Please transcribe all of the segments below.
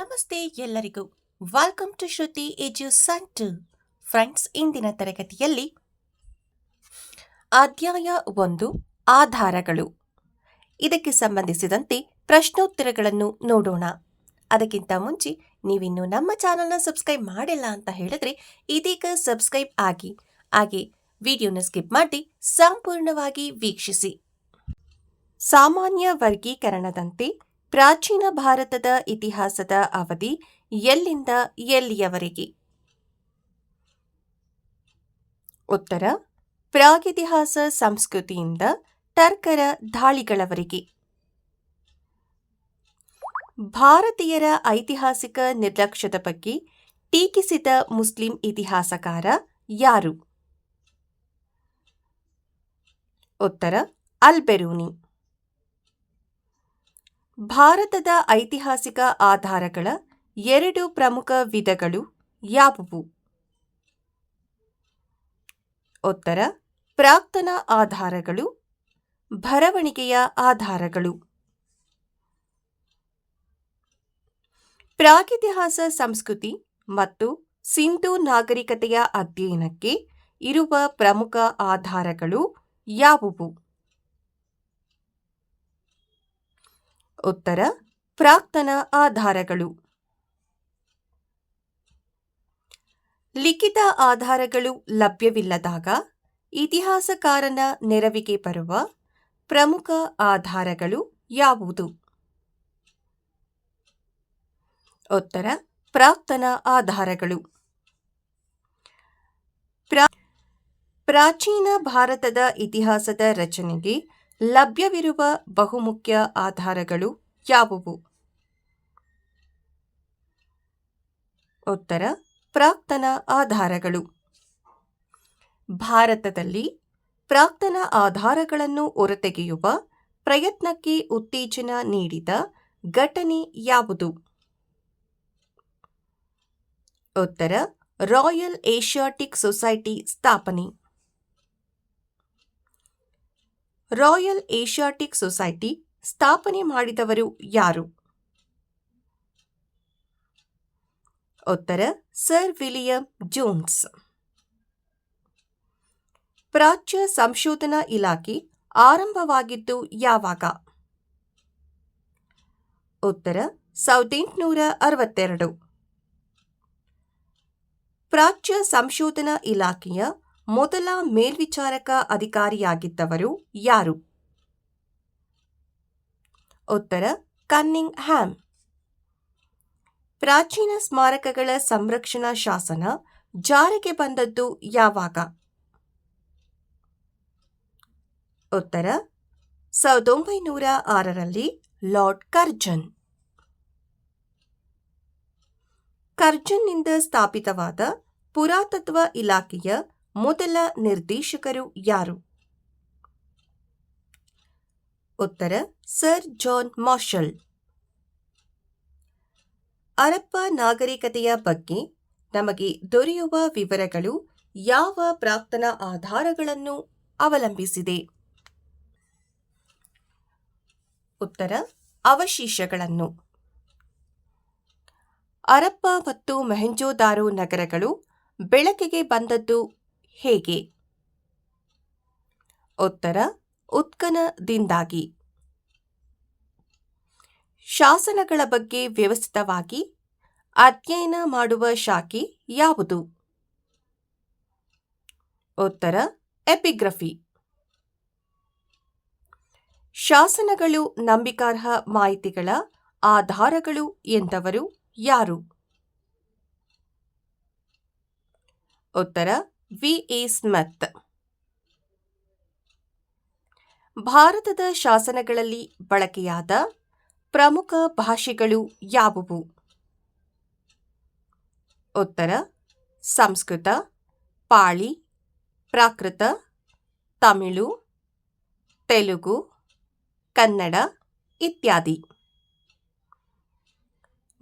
ನಮಸ್ತೆ ಎಲ್ಲರಿಗೂ. Welcome to Shruti edu ಸಂಟು friends ಇಂದಿನ ತರಗತಿಯಲ್ಲಿ ಅಧ್ಯಾಯ ಒಂದು, ಆಧಾರಗಳು. ಇದಕ್ಕೆ ಸಂಬಂಧಿಸಿದಂತೆ ಪ್ರಶ್ನೋತ್ತರಗಳನ್ನು ನೋಡೋಣ. ಅದಕ್ಕಿಂತ ಮುಂಚೆ ನೀವಿನ್ನು ನಮ್ಮ ಚಾನಲ್ನ ಸಬ್ಸ್ಕ್ರೈಬ್ ಮಾಡಿಲ್ಲ ಅಂತ ಹೇಳಿದ್ರೆ ಇದೀಗ ಸಬ್ಸ್ಕ್ರೈಬ್ ಆಗಿ, ಹಾಗೆ ವಿಡಿಯೋನ ಸ್ಕಿಪ್ ಮಾಡಿ ಸಂಪೂರ್ಣವಾಗಿ ವೀಕ್ಷಿಸಿ. ಸಾಮಾನ್ಯ ವರ್ಗೀಕರಣದಂತೆ ಪ್ರಾಚೀನ ಭಾರತದ ಇತಿಹಾಸದ ಅವಧಿ ಎಲ್ಲಿಂದ ಎಲ್ಲಿಯವರೆಗೆ? ಉತ್ತರ ಪ್ರಾಗಿತಿಹಾಸ ಸಂಸ್ಕೃತಿಯಿಂದ ಟರ್ಕರ ದಾಳಿಗಳವರೆಗೆ. ಭಾರತೀಯರ ಐತಿಹಾಸಿಕ ನಿರ್ಲಕ್ಷ್ಯದ ಬಗ್ಗೆ ಟೀಕಿಸಿದ ಮುಸ್ಲಿಂ ಇತಿಹಾಸಕಾರ ಯಾರು? ಉತ್ತರ, ಅಲ್ಬೆರೂನಿ. ಭಾರತದ ಐತಿಹಾಸಿಕ ಆಧಾರಗಳ ಎರಡು ಪ್ರಮುಖ ವಿಧಗಳು ಯಾವುವು? ಉತ್ತರ, ಪ್ರಾಕ್ತನ ಆಧಾರಗಳು, ಬರವಣಿಗೆಯ ಆಧಾರಗಳು. ಪ್ರಾಗಿತಿಹಾಸ ಸಂಸ್ಕೃತಿ ಮತ್ತು ಸಿಂಧು ನಾಗರಿಕತೆಯ ಅಧ್ಯಯನಕ್ಕೆ ಇರುವ ಪ್ರಮುಖ ಆಧಾರಗಳು ಯಾವುವು? ಉತ್ತರ, ಪ್ರಾಕ್ತನ ಆಧಾರಗಳು. ಲಿಖಿತ ಆಧಾರಗಳು ಲಭ್ಯವಿಲ್ಲದಾಗ ಇತಿಹಾಸಕಾರನ ನೆರವಿಗೆ ಬರುವ ಪ್ರಮುಖ ಆಧಾರಗಳು ಯಾವುದು? ಉತ್ತರ, ಪ್ರಾಕ್ತನ ಆಧಾರಗಳು. ಪ್ರಾಚೀನ ಭಾರತದ ಇತಿಹಾಸದ ರಚನೆಗೆ ಲಭ್ಯವಿರುವ ಬಹುಮುಖ್ಯ ಆಧಾರಗಳು ಯಾವುವು? ಉತ್ತರ, ಪ್ರಾಕ್ತನ ಆಧಾರಗಳು. ಭಾರತದಲ್ಲಿ ಪ್ರಾಕ್ತನ ಆಧಾರಗಳನ್ನು ಹೊರತೆಗೆಯುವ ಪ್ರಯತ್ನಕ್ಕೆ ಉತ್ತೇಜನ ನೀಡಿದ ಘಟನೆ ಯಾವುದು? ಉತ್ತರ, ರಾಯಲ್ ಏಷಿಯಾಟಿಕ್ ಸೊಸೈಟಿ ಸ್ಥಾಪನೆ. ರಾಯಲ್ ಏಷಿಯಾಟಿಕ್ ಸೊಸೈಟಿ ಸ್ಥಾಪನೆ ಮಾಡಿದವರು ಯಾರು? ಉತ್ತರ, ಸರ್ ವಿಲಿಯಂ ಜೋನ್ಸ್. ಪ್ರಾಚ್ಯ ಸಂಶೋಧನಾ ಇಲಾಖೆ ಆರಂಭವಾಗಿದ್ದು ಯಾವಾಗ? ಉತ್ತರ, ಸಾವಿರದ ಎಂಟುನೂರ ಅರವತ್ತೆರಡು. ಪ್ರಾಚ್ಯ ಸಂಶೋಧನಾ ಇಲಾಖೆಯ ಮೊದಲ ಮೇಲ್ವಿಚಾರಕ ಅಧಿಕಾರಿಯಾಗಿದ್ದವರು ಯಾರು? ಉತ್ತರ, ಕನ್ನಿಂಗ್ ಹ್ಯಾಮ್. ಪ್ರಾಚೀನ ಸ್ಮಾರಕಗಳ ಸಂರಕ್ಷಣಾ ಶಾಸನ ಜಾರಿಗೆ ಬಂದದ್ದು ಯಾವಾಗ? ಉತ್ತರ, ಸಾವಿರದ ಒಂಬೈನೂರ ಆರರಲ್ಲಿ ಲಾರ್ಡ್ ಕರ್ಜನ್. ಕರ್ಜನ್ನಿಂದ ಸ್ಥಾಪಿತವಾದ ಪುರಾತತ್ವ ಇಲಾಖೆಯ ಮೊದಲ ನಿರ್ದೇಶಕರು ಯಾರು? ಉತ್ತರ, ಸರ್ ಜಾನ್ ಮಾರ್ಷಲ್. ಅರಪ್ಪ ನಾಗರಿಕತೆಯ ಬಗ್ಗೆ ನಮಗೆ ದೊರೆಯುವ ವಿವರಗಳು ಯಾವ ಪ್ರಾಕ್ತನ ಆಧಾರಗಳನ್ನು ಅವಲಂಬಿಸಿದೆ? ಉತ್ತರ, ಅವಶೇಷಗಳನ್ನು. ಅರಪ್ಪ ಮತ್ತು ಮೆಹೆಂಜೋದಾರೋ ನಗರಗಳು ಬೆಳಕಿಗೆ ಬಂದದ್ದು ಹೇಗೆ? ಉತ್ತರ, ಉತ್ಕನದಿಂದಾಗಿ. ಶಾಸನಗಳ ಬಗ್ಗೆ ವ್ಯವಸ್ಥಿತವಾಗಿ, ಅಧ್ಯಯನ ಮಾಡುವ ಶಾಖೆ ಯಾವುದು? ಉತ್ತರ, ಎಪಿಗ್ರಫಿ. ಶಾಸನಗಳು ನಂಬಿಕಾರ್ಹ ಮಾಹಿತಿಗಳ ಆಧಾರಗಳು ಎಂದವರು ಯಾರು? ಉತ್ತರ ವಿ. ಎ. ಸ್ಮತ್. ಭಾರತದ ಶಾಸನಗಳಲ್ಲಿ ಬಳಕೆಯಾದ ಪ್ರಮುಖ ಭಾಷೆಗಳು ಯಾವುವು? ಉತ್ತರ, ಸಂಸ್ಕೃತ, ಪಾಳಿ, ಪ್ರಾಕೃತ, ತಮಿಳು, ತೆಲುಗು, ಕನ್ನಡ ಇತ್ಯಾದಿ.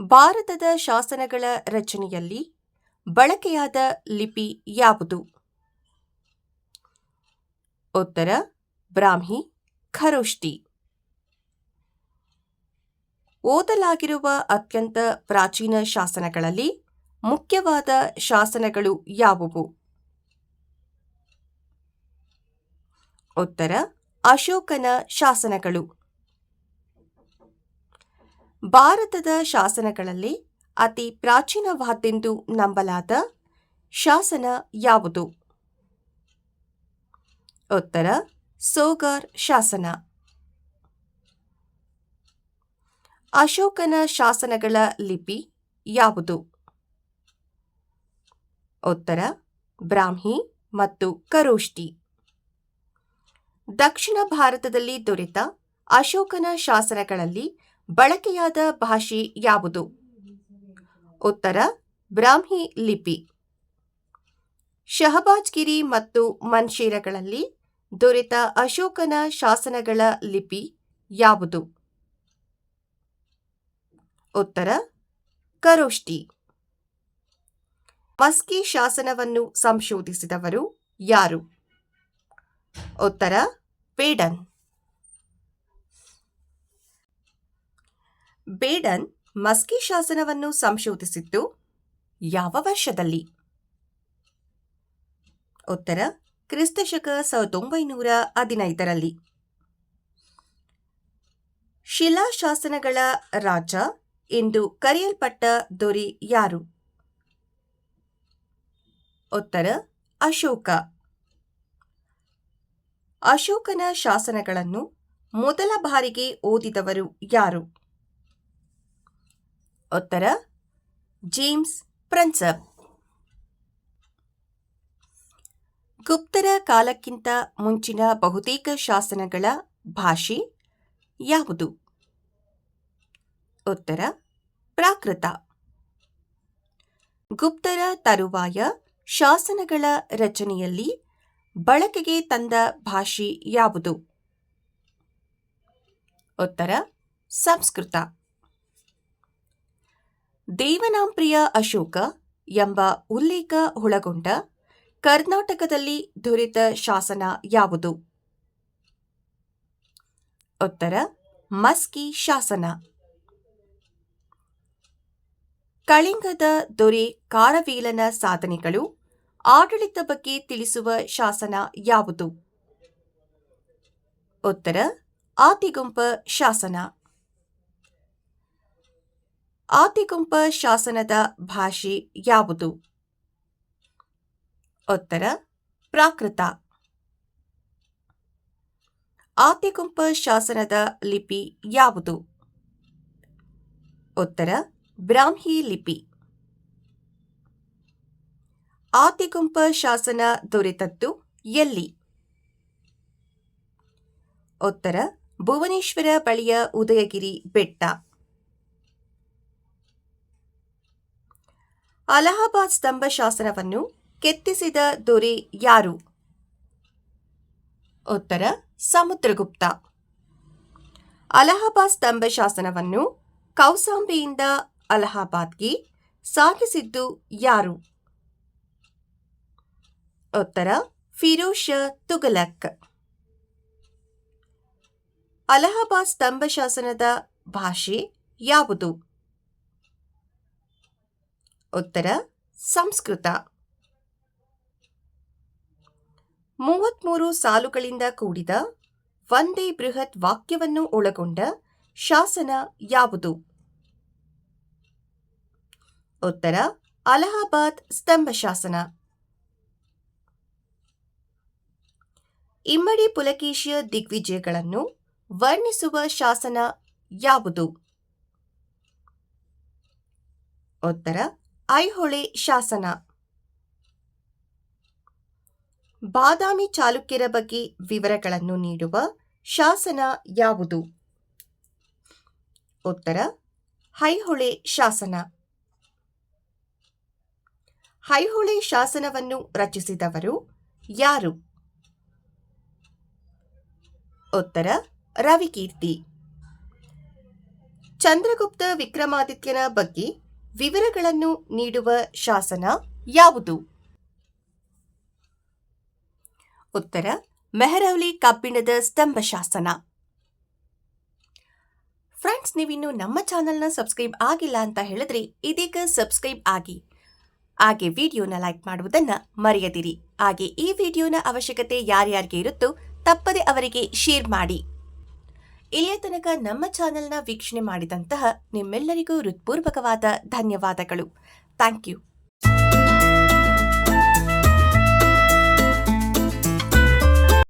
ಭಾರತದ ಶಾಸನಗಳ ರಚನೆಯಲ್ಲಿ ಬಳಕೆಯಾದ ಲಿಪಿ ಯಾವುದು? ಉತ್ತರ, ಬ್ರಾಹ್ಮಿ, ಖರೋಷ್ಟಿ. ಓದಲಾಗಿರುವ ಅತ್ಯಂತ ಪ್ರಾಚೀನ ಶಾಸನಗಳಲ್ಲಿ ಮುಖ್ಯವಾದ ಶಾಸನಗಳು ಯಾವುವು? ಉತ್ತರ, ಅಶೋಕನ ಶಾಸನಗಳು. ಭಾರತದ ಶಾಸನಗಳಲ್ಲಿ ಅತಿ ಪ್ರಾಚೀನವಾದೆಂದು ನಂಬಲಾದ ಶಾಸನ ಯಾವುದು? ಉತ್ತರ, ಸೋಗಾರ್ ಶಾಸನ. ಅಶೋಕನ ಶಾಸನಗಳ ಲಿಪಿ ಯಾವುದು? ಉತ್ತರ, ಬ್ರಾಹ್ಮಿ ಮತ್ತು ಕರೋಷ್ಟಿ ದಕ್ಷಿಣ ಭಾರತದಲ್ಲಿ ದೊರೆತ ಅಶೋಕನ ಶಾಸನಗಳಲ್ಲಿ ಬಳಕೆಯಾದ ಭಾಷೆ ಯಾವುದು? ಉತ್ತರ, ಬ್ರಾಹ್ಮಿ ಲಿಪಿ. ಶಹಬಾಜ್ಗಿರಿ ಮತ್ತು ಮನ್ಶೀರಗಳಲ್ಲಿ ದೊರೆತ ಅಶೋಕನ ಶಾಸನಗಳ ಲಿಪಿ ಯಾವುದು? ಉತ್ತರ ಕರೋಷ್ಟಿ ಮಸ್ಕಿ ಶಾಸನವನ್ನು ಸಂಶೋಧಿಸಿದವರು ಯಾರು? ಉತ್ತರ, ಬೇಡನ್. ಬೇಡನ್ ಮಸ್ಕಿ ಶಾಸನವನ್ನು ಸಂಶೋಧಿಸಿದ್ದು ಯಾವ ವರ್ಷದಲ್ಲಿ? ಉತ್ತರ, ಕ್ರಿಸ್ತಶಕ ಸಾವಿರದ ಒಂಬೈನೂರ ಹದಿನೈದರಲ್ಲಿ ಶಿಲಾಶಾಸನಗಳ ರಾಜ ಎಂದು ಕರೆಯಲ್ಪಟ್ಟ ದೊರೆ ಯಾರು? ಉತ್ತರ, ಅಶೋಕ. ಅಶೋಕನ ಶಾಸನಗಳನ್ನು ಮೊದಲ ಬಾರಿಗೆ ಓದಿದವರು ಯಾರು? ಉತ್ತರ ಜೇಮ್ಸ್ ಪ್ರನ್ಸಪ್. ಗುಪ್ತರ ಕಾಲಕ್ಕಿಂತ ಮುಂಚಿನ ಬಹುತೇಕ ಶಾಸನಗಳ ಭಾಷೆ ಯಾವುದು? ಉತ್ತರ, ಪ್ರಾಕೃತ. ಗುಪ್ತರ ತರುವಾಯ ಶಾಸನಗಳ ರಚನೆಯಲ್ಲಿ ಬಳಕೆಗೆ ತಂದ ಭಾಷೆ ಯಾವುದು? ಉತ್ತರ, ಸಂಸ್ಕೃತ. ದೇವನಾಂಪ್ರಿಯ ಅಶೋಕ ಎಂಬ ಉಲ್ಲೇಖ ಒಳಗೊಂಡ ಕರ್ನಾಟಕದಲ್ಲಿ ದೊರೆತ ಶಾಸನ ಯಾವುದು? ಉತ್ತರ, ಮಸ್ಕಿ ಶಾಸನ. ಕಳಿಂಗದ ದೊರೆ ಕಾರವೇಲನ ಸಾಧನೆಗಳು ಆಡಳಿತ ಬಗ್ಗೆ ತಿಳಿಸುವ ಶಾಸನ ಯಾವುದು? ಉತ್ತರ ಆತಿಗುಂಪ ಶಾಸನ. ಆತಿಗುಂಪ ಶಾಸನದ ಭಾಷೆ ಯಾವುದು? ಉತ್ತರ, ಪ್ರಾಕೃತ. ಆತಿಗುಂಪ ಶಾಸನದ ಲಿಪಿ ಯಾವುದು? ಉತ್ತರ, ಬ್ರಾಹ್ಮಿ ಲಿಪಿ. ಆತಿಗುಂಪ ಶಾಸನ ದೊರೆತದ್ದು ಎಲ್ಲಿ? ಉತ್ತರ, ಭುವನೇಶ್ವರ ಬಳಿಯ ಉದಯಗಿರಿ ಬೆಟ್ಟ. ಅಲಹಾಬಾದ್ ಸ್ತಂಭ ಶಾಸನವನ್ನು ಕೆತ್ತಿಸಿದ ದೊರೆ ಯಾರು? ಉತ್ತರ, ಸಮುದ್ರಗುಪ್ತ. ಅಲಹಾಬಾದ್ ಸ್ತಂಭ ಶಾಸನವನ್ನು ಕೌಸಾಂಬಿಯಿಂದ ಅಲಹಾಬಾದ್ಗೆ ಸಾಗಿಸಿದ್ದು ಯಾರು? ಉತ್ತರ ಫಿರೋಷ ಶಾ ತುಗಲಕ್ ಅಲಹಾಬಾದ್ ಸ್ತಂಭ ಶಾಸನದ ಭಾಷೆ ಯಾವುದು? ಉತ್ತರ, ಸಂಸ್ಕೃತ. ಮೂವತ್ಮೂರು ಸಾಲುಗಳಿಂದ ಕೂಡಿದ ಒಂದೇ ಬೃಹತ್ ವಾಕ್ಯವನ್ನು ಒಳಗೊಂಡ ಶಾಸನ ಯಾವುದು? ಉತ್ತರ, ಅಲಹಾಬಾದ್ ಸ್ತಂಭ ಶಾಸನ. ಇಮ್ಮಡಿ ಪುಲಕೇಶಿಯ ದಿಗ್ವಿಜಯಗಳನ್ನು ವರ್ಣಿಸುವ ಶಾಸನ ಯಾವುದು? ಉತ್ತರ ಐಹೊಳೆ ಶಾಸನ. ಬಾದಾಮಿ ಚಾಲುಕ್ಯರ ಬಗ್ಗೆ ವಿವರಗಳನ್ನು ನೀಡುವ ಶಾಸನ ಯಾವುದು? ಉತ್ತರ ಹೈಹೊಳೆ ಶಾಸನ. ಹೈಹೊಳೆ ಶಾಸನವನ್ನು ರಚಿಸಿದವರು ಯಾರು? ಉತ್ತರ, ರವಿಕೀರ್ತಿ. ಚಂದ್ರಗುಪ್ತ ವಿಕ್ರಮಾದಿತ್ಯನ ಬಗ್ಗೆ ವಿವರಗಳನ್ನು ನೀಡುವ ಶಾಸನ ಯಾವುದು? ಉತ್ತರ ಮೆಹರೌಲಿ ಕಬ್ಬಿಣದ ಸ್ತಂಭ ಶಾಸನ. ಫ್ರೆಂಡ್ಸ್, ನೀವಿನ್ನು ನಮ್ಮ ಚಾನಲ್ನ ಸಬ್ಸ್ಕ್ರೈಬ್ ಆಗಿಲ್ಲ ಅಂತ ಹೇಳಿದ್ರೆ ಇದೀಗ ಸಬ್ಸ್ಕ್ರೈಬ್ ಆಗಿ. ಹಾಗೆ ವಿಡಿಯೋನ ಲೈಕ್ ಮಾಡುವುದನ್ನು ಮರೆಯದಿರಿ. ಹಾಗೆ ಈ ವಿಡಿಯೋನ ಅವಶ್ಯಕತೆ ಯಾರ್ಯಾರಿಗೆ ಇರುತ್ತೋ ತಪ್ಪದೆ ಅವರಿಗೆ ಶೇರ್ ಮಾಡಿ. ಇಲ್ಲಿಯ ತನಕ ನಮ್ಮ ಚಾನೆಲ್ನ ವೀಕ್ಷಣೆ ಮಾಡಿದಂತಹ ನಿಮ್ಮೆಲ್ಲರಿಗೂ ಹೃತ್ಪೂರ್ವಕವಾದ ಧನ್ಯವಾದಗಳು. Thank you.